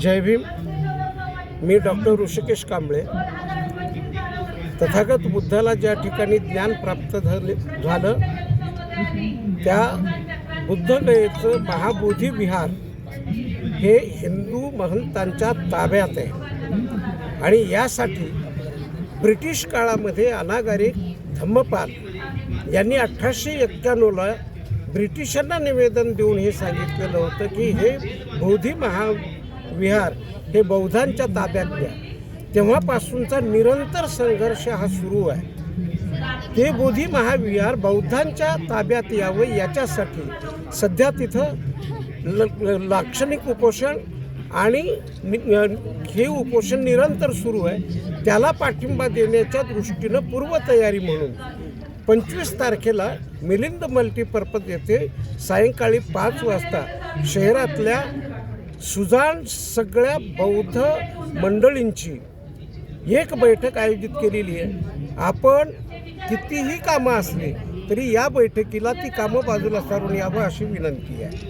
जय भीम. मी डॉक्टर ऋषिकेश कांबळे. तथागत बुद्धाला ज्या ठिकाणी ज्ञान प्राप्त झाले झालं त्या बुद्धगयेचं महाबोधी विहार हे हिंदू महंतांच्या ताब्यात आहे. आणि यासाठी ब्रिटिश काळामध्ये अनागारिक धम्मपाल यांनी अठराशे एक्क्याण्णवला ब्रिटिशांना निवेदन देऊन हे सांगितलेलं होतं की हे बौद्धी महाविहार हे बौद्धांच्या ताब्यात द्या. तेव्हापासूनचा निरंतर संघर्ष हा सुरू आहे. ते बोधी महाविहार बौद्धांच्या ताब्यात यावं याच्यासाठी सध्या तिथं ल ल- लाक्षणिक उपोषण आणि हे उपोषण निरंतर सुरू आहे. त्याला पाठिंबा देण्याच्या दृष्टीनं पूर्वतयारी म्हणून पंचवीस तारखेला मिलिंद मल्टीपर्पज येथे सायंकाळी पाच वाजता शहरातल्या सुजाण सगळ्या बौद्ध मंडळींची एक बैठक आयोजित केलेली आहे. आपण कितीही कामं असली तरी या बैठकीला ती कामं बाजूला सारून यावं अशी विनंती आहे.